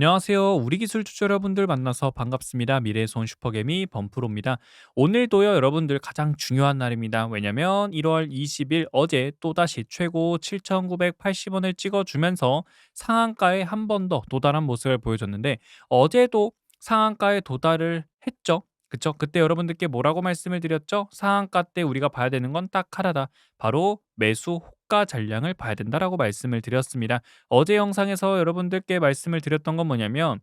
안녕하세요. 우리 기술 투자 여러분들 만나서 반갑습니다. 미래의 손 슈퍼개미 범프로입니다. 오늘도요, 여러분들 가장 중요한 날입니다. 왜냐면 1월 20일 어제 또다시 최고 7,980원을 찍어주면서 상한가에 한 번 더 도달한 모습을 보여줬는데 어제도 상한가에 도달을 했죠. 그쵸? 그때 여러분들께 뭐라고 말씀을 드렸죠? 상한가 때 우리가 봐야 되는 건 딱 하나다. 바로 매수 호가 잔량을 봐야 된다라고 말씀을 드렸습니다. 어제 영상에서 여러분들께 말씀을 드렸던 건 뭐냐면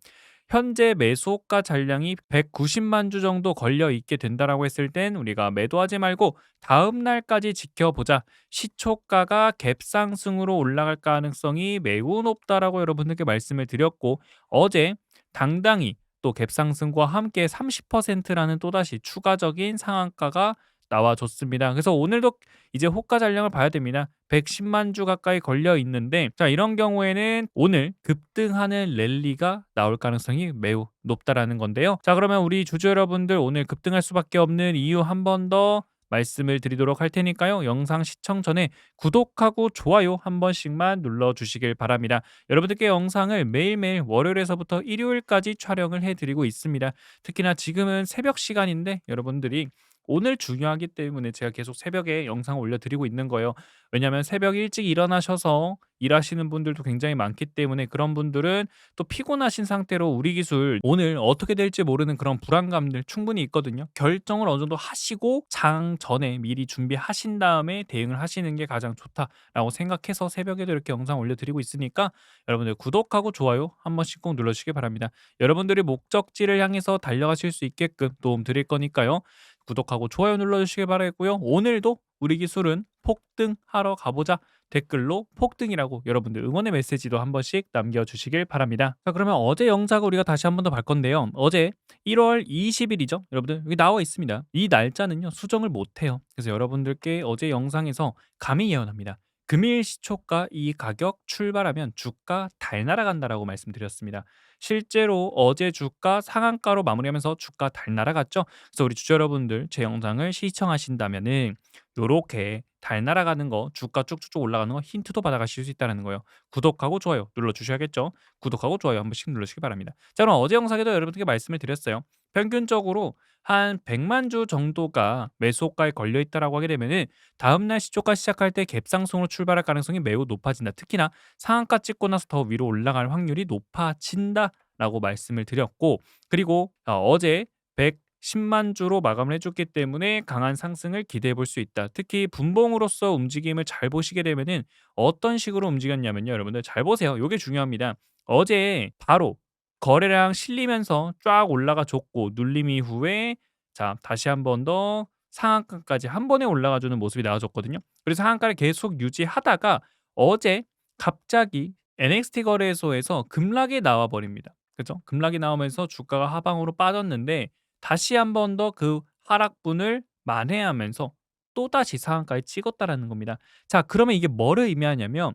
현재 매수 호가 잔량이 190만 주 정도 걸려 있게 된다라고 했을 땐 우리가 매도하지 말고 다음 날까지 지켜보자. 시초가가 갭 상승으로 올라갈 가능성이 매우 높다라고 여러분들께 말씀을 드렸고 어제 당당히 또 갭상승과 함께 30%라는 또다시 추가적인 상한가가 나와줬습니다. 그래서 오늘도 이제 호가 잔량을 봐야 됩니다. 110만 주 가까이 걸려 있는데 자 이런 경우에는 오늘 급등하는 랠리가 나올 가능성이 매우 높다라는 건데요. 자 그러면 우리 주주 여러분들 오늘 급등할 수밖에 없는 이유 한 번 더 말씀을 드리도록 할 테니까요. 영상 시청 전에 구독하고 좋아요 한 번씩만 눌러 주시길 바랍니다. 여러분들께 영상을 매일매일 월요일에서부터 일요일까지 촬영을 해 드리고 있습니다. 특히나 지금은 새벽 시간인데 여러분들이 오늘 중요하기 때문에 제가 계속 새벽에 영상을 올려드리고 있는 거예요. 왜냐하면 새벽 일찍 일어나셔서 일하시는 분들도 굉장히 많기 때문에 그런 분들은 또 피곤하신 상태로 우리 기술 오늘 어떻게 될지 모르는 그런 불안감들 충분히 있거든요. 결정을 어느 정도 하시고 장 전에 미리 준비하신 다음에 대응을 하시는 게 가장 좋다라고 생각해서 새벽에도 이렇게 영상 올려드리고 있으니까 여러분들 구독하고 좋아요 한 번씩 꼭 눌러주시기 바랍니다. 여러분들이 목적지를 향해서 달려가실 수 있게끔 도움 드릴 거니까요. 구독하고 좋아요 눌러주시길 바라겠고요. 오늘도 우리 기술은 폭등하러 가보자. 댓글로 폭등이라고 여러분들 응원의 메시지도 한 번씩 남겨주시길 바랍니다. 자 그러면 어제 영상을 우리가 다시 한 번 더 볼 건데요. 어제 1월 20일이죠. 여러분들 여기 나와 있습니다. 이 날짜는요 수정을 못해요. 그래서 여러분들께 어제 영상에서 감히 예언합니다. 금일 시초가 이 가격 출발하면 주가 달 날아간다라고 말씀드렸습니다. 실제로 어제 주가 상한가로 마무리하면서 주가 달 날아갔죠. 그래서 우리 주주 여러분들 제 영상을 시청하신다면은 요렇게 달 날아가는 거, 주가 쭉쭉쭉 올라가는 거 힌트도 받아가실 수 있다는 거예요. 구독하고 좋아요 눌러주셔야겠죠. 구독하고 좋아요 한 번씩 눌러주시기 바랍니다. 자 그럼 어제 영상에도 여러분들께 말씀을 드렸어요. 평균적으로 한 100만 주 정도가 매수호가에 걸려 있다라고 하게 되면은 다음 날 시초가 시작할 때 갭상승으로 출발할 가능성이 매우 높아진다. 특히나 상한가 찍고 나서 더 위로 올라갈 확률이 높아진다라고 말씀을 드렸고 그리고 어, 어제 110만 주로 마감을 해줬기 때문에 강한 상승을 기대해 볼 수 있다. 특히 분봉으로서 움직임을 잘 보시게 되면은 어떤 식으로 움직였냐면요. 여러분들 잘 보세요. 이게 중요합니다. 어제 바로 거래량 실리면서 쫙 올라가 줬고 눌림 이후에 자 다시 한 번 더 상한가까지 한 번에 올라가 주는 모습이 나와줬거든요. 그래서 상한가를 계속 유지하다가 어제 갑자기 NXT 거래소에서 급락이 나와 버립니다. 그죠? 급락이 나오면서 주가가 하방으로 빠졌는데 다시 한 번 더 그 하락분을 만회하면서 또다시 상한가에 찍었다라는 겁니다. 자 그러면 이게 뭐를 의미하냐면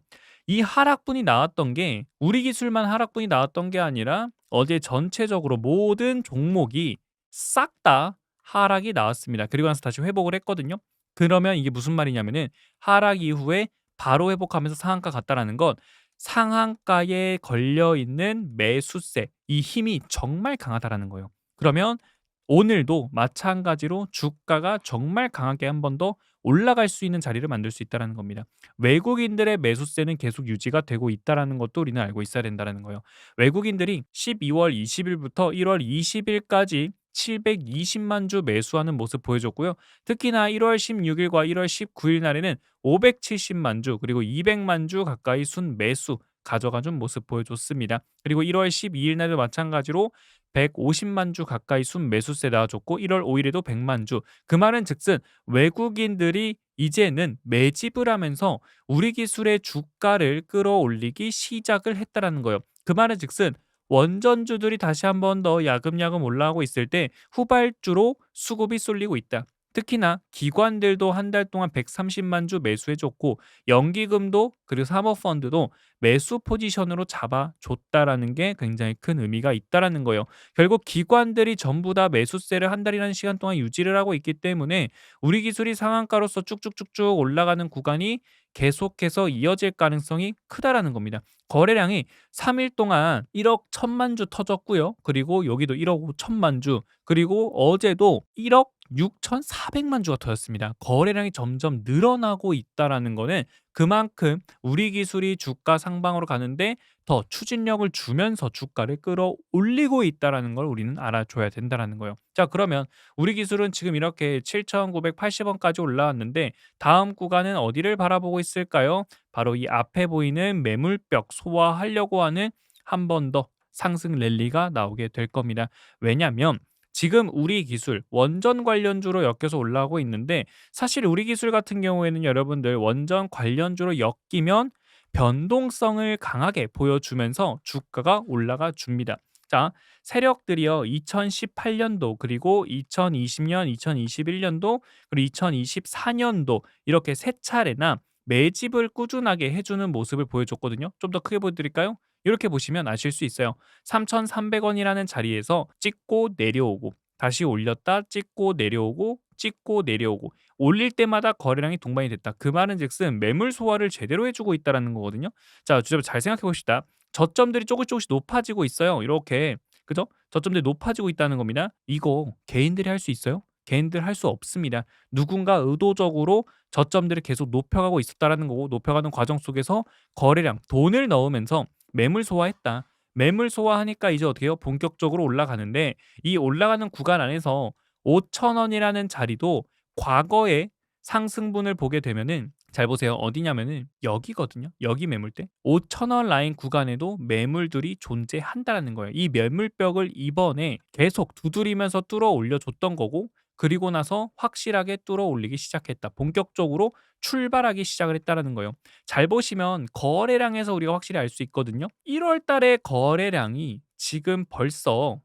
이 하락분이 나왔던 게 우리 기술만 하락분이 나왔던 게 아니라 어제 전체적으로 모든 종목이 싹 다 하락이 나왔습니다. 그리고 나서 다시 회복을 했거든요. 그러면 이게 무슨 말이냐면은 하락 이후에 바로 회복하면서 상한가 갔다라는 건 상한가에 걸려 있는 매수세 이 힘이 정말 강하다라는 거예요. 그러면 오늘도 마찬가지로 주가가 정말 강하게 한 번 더 올라갈 수 있는 자리를 만들 수 있다는 겁니다. 외국인들의 매수세는 계속 유지가 되고 있다는 것도 우리는 알고 있어야 된다는 거예요. 외국인들이 12월 20일부터 1월 20일까지 720만 주 매수하는 모습 보여줬고요. 특히나 1월 16일과 1월 19일 날에는 570만 주 그리고 200만 주 가까이 순 매수 가져가 준 모습 보여줬습니다. 그리고 1월 12일 날도 마찬가지로 150만 주 가까이 순 매수세 나와줬고 1월 5일에도 100만 주. 그 말은 즉슨 외국인들이 이제는 매집을 하면서 우리 기술의 주가를 끌어올리기 시작을 했다라는 거예요. 그 말은 즉슨 원전주들이 다시 한 번 더 야금야금 올라가고 있을 때 후발주로 수급이 쏠리고 있다. 특히나 기관들도 한 달 동안 130만 주 매수해줬고 연기금도 그리고 사모펀드도 매수 포지션으로 잡아줬다라는 게 굉장히 큰 의미가 있다라는 거예요. 결국 기관들이 전부 다 매수세를 한 달이라는 시간 동안 유지를 하고 있기 때문에 우리 기술이 상한가로서 쭉쭉쭉쭉 올라가는 구간이 계속해서 이어질 가능성이 크다라는 겁니다. 거래량이 3일 동안 1억 1천만 주 터졌고요. 그리고 여기도 1억 5천만 주, 그리고 어제도 1억 6,400만 주가 터졌습니다. 거래량이 점점 늘어나고 있다라는 거는 그만큼 우리 기술이 주가 상방으로 가는데 더 추진력을 주면서 주가를 끌어올리고 있다라는 걸 우리는 알아줘야 된다라는 거예요. 자, 그러면 우리 기술은 지금 이렇게 7,980원까지 올라왔는데 다음 구간은 어디를 바라보고 있을까요? 바로 이 앞에 보이는 매물벽 소화하려고 하는 한 번 더 상승 랠리가 나오게 될 겁니다. 왜냐면 지금 우리 기술 원전 관련주로 엮여서 올라오고 있는데 사실 우리 기술 같은 경우에는 여러분들 원전 관련주로 엮이면 변동성을 강하게 보여주면서 주가가 올라가 줍니다. 자, 세력들이요. 2018년도 그리고 2020년, 2021년도 그리고 2024년도 이렇게 세 차례나 매집을 꾸준하게 해주는 모습을 보여줬거든요. 좀 더 크게 보여드릴까요? 이렇게 보시면 아실 수 있어요. 3,300원이라는 자리에서 찍고 내려오고 다시 올렸다 찍고 내려오고 찍고 내려오고 올릴 때마다 거래량이 동반이 됐다. 그 말은즉슨 매물 소화를 제대로 해주고 있다라는 거거든요. 자, 주저 잘 생각해 봅시다. 저점들이 조금씩 조금씩 높아지고 있어요. 이렇게 그죠? 저점들이 높아지고 있다는 겁니다. 이거 개인들이 할 수 있어요? 개인들 할 수 없습니다. 누군가 의도적으로 저점들을 계속 높여가고 있었다라는 거고 높여가는 과정 속에서 거래량 돈을 넣으면서 매물 소화했다. 매물 소화하니까 이제 어떻게 해요? 본격적으로 올라가는데 이 올라가는 구간 안에서 5,000원이라는 자리도 과거의 상승분을 보게 되면은 잘 보세요. 어디냐면은 여기거든요. 여기 매물대. 5,000원 라인 구간에도 매물들이 존재한다라는 거예요. 이 매물벽을 이번에 계속 두드리면서 뚫어 올려줬던 거고 그리고 나서 확실하게 뚫어 올리기 시작했다. 본격적으로 출발하기 시작을 했다라는 거예요. 잘 보시면 거래량에서 우리가 확실히 알 수 있거든요. 1월 달에 거래량이 지금 벌써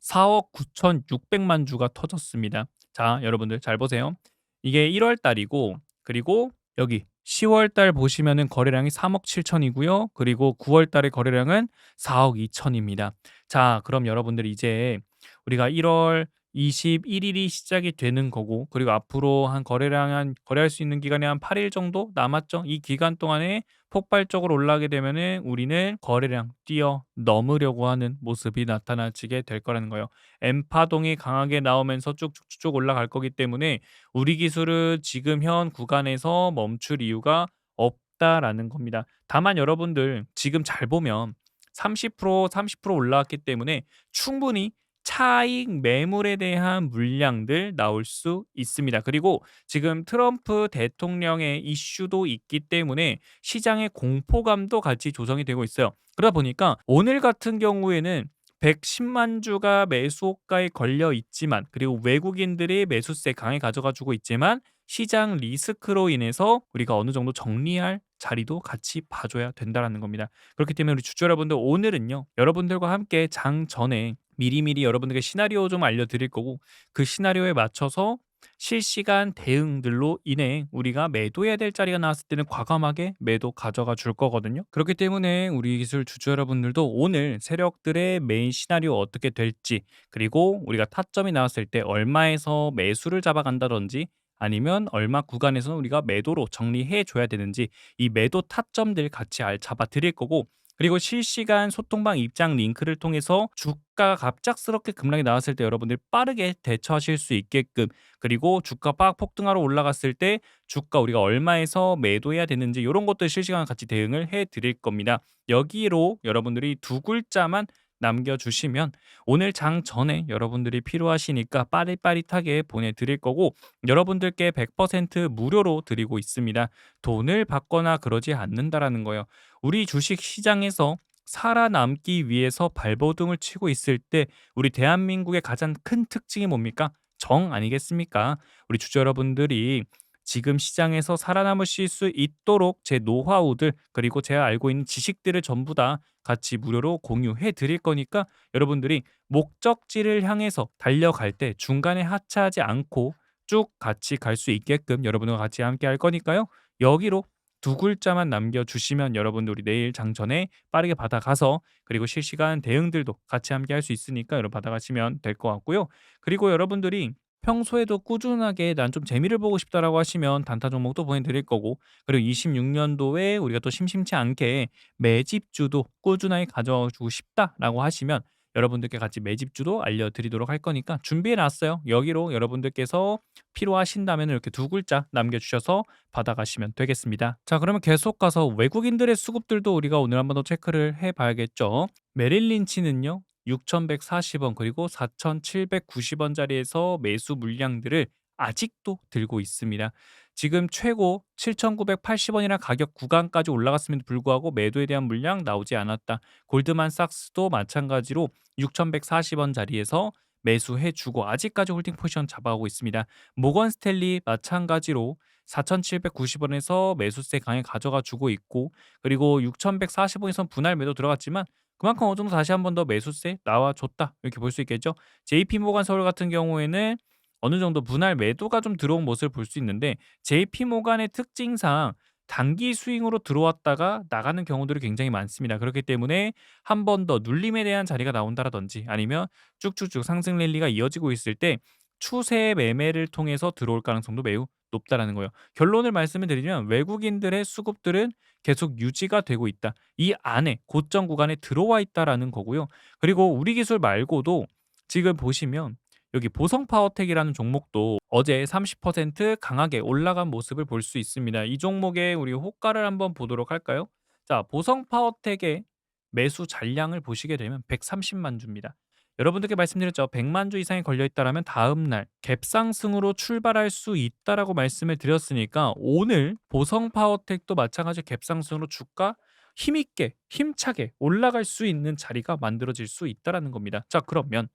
4억 9,600만 주가 터졌습니다. 자, 여러분들 잘 보세요. 이게 1월 달이고 그리고 여기 10월 달 보시면은 거래량이 3억 7천이고요. 그리고 9월 달의 거래량은 4억 2천입니다. 자, 그럼 여러분들 이제 우리가 1월 21일이 시작이 되는 거고 그리고 앞으로 한 거래량 한 거래할 수 있는 기간이 한 8일 정도 남았죠. 이 기간 동안에 폭발적으로 올라가게 되면은 우리는 거래량 뛰어 넘으려고 하는 모습이 나타나지게 될 거라는 거예요. M 파동이 강하게 나오면서 쭉쭉쭉 올라갈 거기 때문에 우리 기술은 지금 현 구간에서 멈출 이유가 없다라는 겁니다. 다만 여러분들 지금 잘 보면 30% 30% 올라왔기 때문에 충분히 차익 매물에 대한 물량들 나올 수 있습니다. 그리고 지금 트럼프 대통령의 이슈도 있기 때문에 시장의 공포감도 같이 조성이 되고 있어요. 그러다 보니까 오늘 같은 경우에는 110만 주가 매수 호가에 걸려 있지만 그리고 외국인들이 매수세 강하게 가져가 주고 있지만 시장 리스크로 인해서 우리가 어느 정도 정리할 자리도 같이 봐줘야 된다라는 겁니다. 그렇기 때문에 우리 주주 여러분들 오늘은요 여러분들과 함께 장 전에 미리미리 여러분들께 시나리오 좀 알려드릴 거고 그 시나리오에 맞춰서 실시간 대응들로 인해 우리가 매도해야 될 자리가 나왔을 때는 과감하게 매도 가져가 줄 거거든요. 그렇기 때문에 우리 기술 주주 여러분들도 오늘 세력들의 메인 시나리오 어떻게 될지 그리고 우리가 타점이 나왔을 때 얼마에서 매수를 잡아간다든지 아니면 얼마 구간에서는 우리가 매도로 정리해 줘야 되는지 이 매도 타점들 같이 알 잡아 드릴 거고 그리고 실시간 소통방 입장 링크를 통해서 주가가 갑작스럽게 급락이 나왔을 때 여러분들 빠르게 대처하실 수 있게끔 그리고 주가 빡 폭등하러 올라갔을 때 주가 우리가 얼마에서 매도해야 되는지 이런 것들 실시간 같이 대응을 해 드릴 겁니다. 여기로 여러분들이 두 글자만 남겨주시면 오늘 장 전에 여러분들이 필요하시니까 빠릿빠릿하게 보내드릴 거고 여러분들께 100% 무료로 드리고 있습니다. 돈을 받거나 그러지 않는다라는 거예요. 우리 주식 시장에서 살아남기 위해서 발버둥을 치고 있을 때 우리 대한민국의 가장 큰 특징이 뭡니까? 정 아니겠습니까? 우리 주주 여러분들이 지금 시장에서 살아남으실 수 있도록 제 노하우들 그리고 제가 알고 있는 지식들을 전부 다 같이 무료로 공유해 드릴 거니까 여러분들이 목적지를 향해서 달려갈 때 중간에 하차하지 않고 쭉 같이 갈 수 있게끔 여러분과 같이 함께 할 거니까요. 여기로 두 글자만 남겨주시면 여러분들 우리 내일 장전에 빠르게 받아가서 그리고 실시간 대응들도 같이 함께 할 수 있으니까 여러분 받아가시면 될 것 같고요. 그리고 여러분들이 평소에도 꾸준하게 '난 좀 재미를 보고 싶다.'라고 하시면 단타 종목도 보내드릴 거고 그리고 26 년도에 우리가 또 심심치 않게 '매집주도 꾸준하게 가져와 주고 싶다.'라고 하시면 여러분들께 같이 매집주도 알려드리도록 할 거니까 준비해 놨어요. 여기로 여러분들께서 필요하신다면 이렇게 두 글자 남겨주셔서 받아가시면 되겠습니다. 자 그러면 계속 가서 외국인들의 수급들도 우리가 오늘 한번 더 체크를 해 봐야겠죠. 메릴 린치는요. 6,140원 그리고 4,790원짜리에서 매수 물량들을 아직도 들고 있습니다. 지금 최고 7,980원이라는 가격 구간까지 올라갔음에도 불구하고 매도에 대한 물량 나오지 않았다. 골드만삭스도 마찬가지로 6,140원 자리에서 매수해 주고 아직까지 홀딩 포지션 잡아오고 있습니다. 모건 스탠리 마찬가지로 4,790원에서 매수세 강에 가져가 주고 있고 그리고 6,140원에선 분할 매도 들어갔지만 그만큼 어느 정도 다시 한 번 더 매수세 나와줬다 이렇게 볼 수 있겠죠. JP 모간 서울 같은 경우에는 어느 정도 분할 매도가 좀 들어온 모습을 볼 수 있는데 JP 모간의 특징상 단기 스윙으로 들어왔다가 나가는 경우들이 굉장히 많습니다. 그렇기 때문에 한 번 더 눌림에 대한 자리가 나온다라든지 아니면 쭉쭉쭉 상승 랠리가 이어지고 있을 때 추세 매매를 통해서 들어올 가능성도 매우 높다라는 거예요. 결론을 말씀을 드리면 외국인들의 수급들은 계속 유지가 되고 있다. 이 안에 고점 구간에 들어와 있다라는 거고요. 그리고 우리 기술 말고도 지금 보시면 여기 보성 파워텍이라는 종목도 어제 30% 강하게 올라간 모습을 볼 수 있습니다. 이 종목의 우리 호가를 한번 보도록 할까요? 자, 보성 파워텍의 매수 잔량을 보시게 되면 130만 주입니다. 여러분들께 말씀드렸죠. 100만 주 이상이 걸려 있다라면 다음 날 갭상승으로 출발할 수 있다라고 말씀을 드렸으니까 오늘 보성 파워텍도 마찬가지 갭상승으로 주가 힘있게 힘차게 올라갈 수 있는 자리가 만들어질 수 있다라는 겁니다. 자, 그러면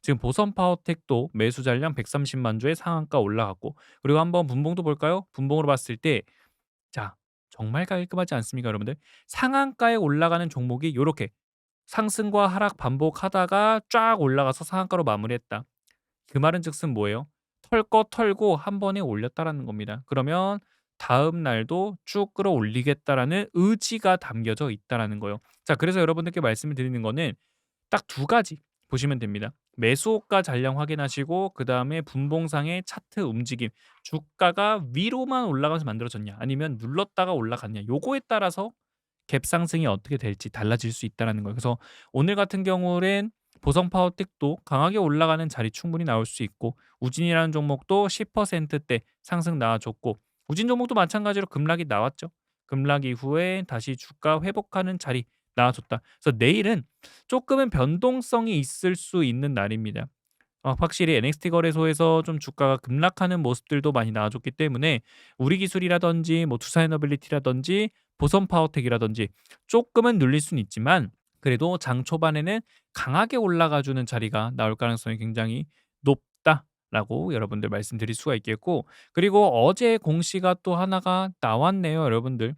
지금 보선 파워텍도 매수 잔량 130만 주의 상한가 올라갔고 그리고 한번 분봉도 볼까요? 분봉으로 봤을 때 자, 정말 깔끔하지 않습니까, 여러분들? 상한가에 올라가는 종목이 요렇게 상승과 하락 반복하다가 쫙 올라가서 상한가로 마무리했다. 그 말은 즉슨 뭐예요? 털거 털고 한 번에 올렸다라는 겁니다. 그러면 다음 날도 쭉 끌어올리겠다라는 의지가 담겨져 있다라는 거예요. 자, 그래서 여러분들께 말씀을 드리는 거는 딱 두 가지 보시면 됩니다. 매수호가 잔량 확인하시고 그 다음에 분봉상의 차트 움직임, 주가가 위로만 올라가면서 만들어졌냐 아니면 눌렀다가 올라갔냐 요거에 따라서 갭 상승이 어떻게 될지 달라질 수 있다라는 거예요. 그래서 오늘 같은 경우는 보성 파워텍도 강하게 올라가는 자리 충분히 나올 수 있고 우진이라는 종목도 10%대 상승 나와줬고 우진 종목도 마찬가지로 급락이 나왔죠. 급락 이후에 다시 주가 회복하는 자리 나와줬다. 그래서 내일은 조금은 변동성이 있을 수 있는 날입니다. 어, 확실히 NXT 거래소에서 좀 주가가 급락하는 모습들도 많이 나와줬기 때문에 우리 기술이라든지 뭐 투사이너빌리티라든지 보선 파워텍이라든지 조금은 눌릴 수는 있지만 그래도 장 초반에는 강하게 올라가주는 자리가 나올 가능성이 굉장히 높다라고 여러분들 말씀드릴 수가 있겠고 그리고 어제 공시가 또 하나가 나왔네요 여러분들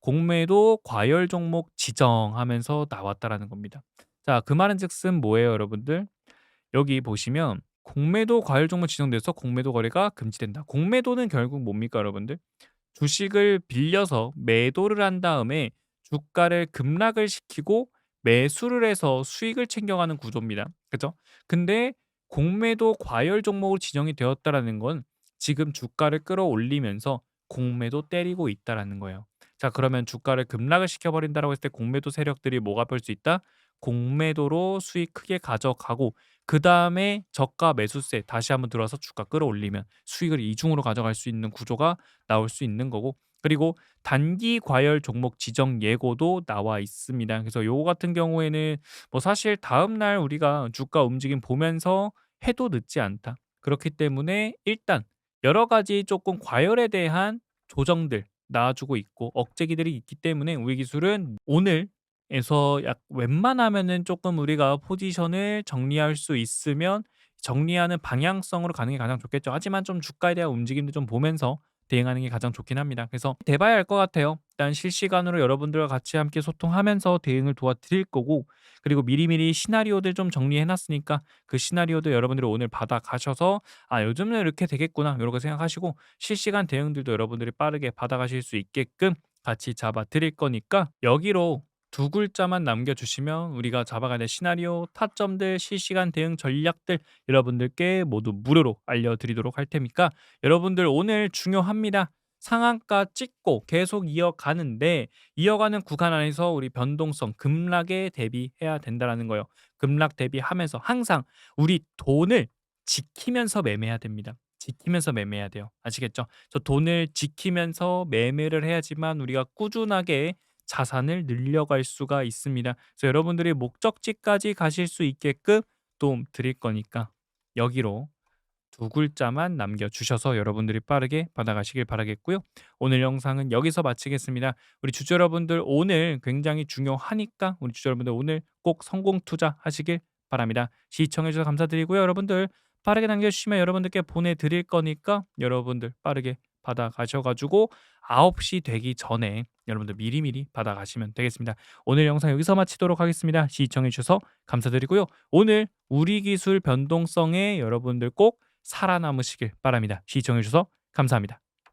공매도 과열 종목 지정하면서 나왔다라는 겁니다. 자, 그 말은 즉슨 뭐예요, 여러분들? 여기 보시면 공매도 과열 종목 지정돼서 공매도 거래가 금지된다. 공매도는 결국 뭡니까, 여러분들? 주식을 빌려서 매도를 한 다음에 주가를 급락을 시키고 매수를 해서 수익을 챙겨가는 구조입니다. 그죠? 근데 공매도 과열 종목으로 지정이 되었다라는 건 지금 주가를 끌어올리면서 공매도 때리고 있다라는 거예요. 자, 그러면 주가를 급락을 시켜버린다라고 했을 때 공매도 세력들이 뭐가 볼수 있다? 공매도로 수익 크게 가져가고 그 다음에 저가 매수세 다시 한번 들어와서 주가 끌어올리면 수익을 이중으로 가져갈 수 있는 구조가 나올 수 있는 거고 그리고 단기 과열 종목 지정 예고도 나와 있습니다. 그래서 요거 같은 경우에는 뭐 사실 다음 날 우리가 주가 움직임 보면서 해도 늦지 않다. 그렇기 때문에 일단 여러 가지 조금 과열에 대한 조정들 나와주고 있고 억제기들이 있기 때문에 우리 기술은 오늘 에서 약 웬만하면은 조금 우리가 포지션을 정리할 수 있으면 정리하는 방향성으로 가는 게 가장 좋겠죠. 하지만 좀 주가에 대한 움직임도 좀 보면서 대응하는 게 가장 좋긴 합니다. 그래서 대봐야 할것 같아요. 일단 실시간으로 여러분들과 같이 함께 소통하면서 대응을 도와드릴 거고 그리고 미리미리 시나리오들 좀 정리해 놨으니까 그 시나리오도 여러분들이 오늘 받아 가셔서 아 요즘은 이렇게 되겠구나 이렇게 생각하시고 실시간 대응들도 여러분들이 빠르게 받아 가실 수 있게끔 같이 잡아 드릴 거니까 여기로 두 글자만 남겨주시면 우리가 잡아가야 될 시나리오, 타점들, 실시간 대응 전략들 여러분들께 모두 무료로 알려드리도록 할 테니까 여러분들 오늘 중요합니다. 상한가 찍고 계속 이어가는데 이어가는 구간 안에서 우리 변동성 급락에 대비해야 된다라는 거예요. 급락 대비하면서 항상 우리 돈을 지키면서 매매해야 됩니다. 지키면서 매매해야 돼요. 아시겠죠? 저 돈을 지키면서 매매를 해야지만 우리가 꾸준하게 자산을 늘려갈 수가 있습니다. 그래서 여러분들이 목적지까지 가실 수 있게끔 도움 드릴 거니까 여기로 두 글자만 남겨주셔서 여러분들이 빠르게 받아가시길 바라겠고요. 오늘 영상은 여기서 마치겠습니다. 우리 주주 여러분들 오늘 굉장히 중요하니까 우리 주주 여러분들 오늘 꼭 성공 투자하시길 바랍니다. 시청해주셔서 감사드리고요. 여러분들 빠르게 남겨주시면 여러분들께 보내드릴 거니까 여러분들 빠르게 받아가셔가지고 9시 되기 전에 여러분들 미리미리 받아가시면 되겠습니다. 오늘 영상 여기서 마치도록 하겠습니다. 시청해주셔서 감사드리고요. 오늘 우리 기술 변동성에 여러분들 꼭 살아남으시길 바랍니다. 시청해주셔서 감사합니다.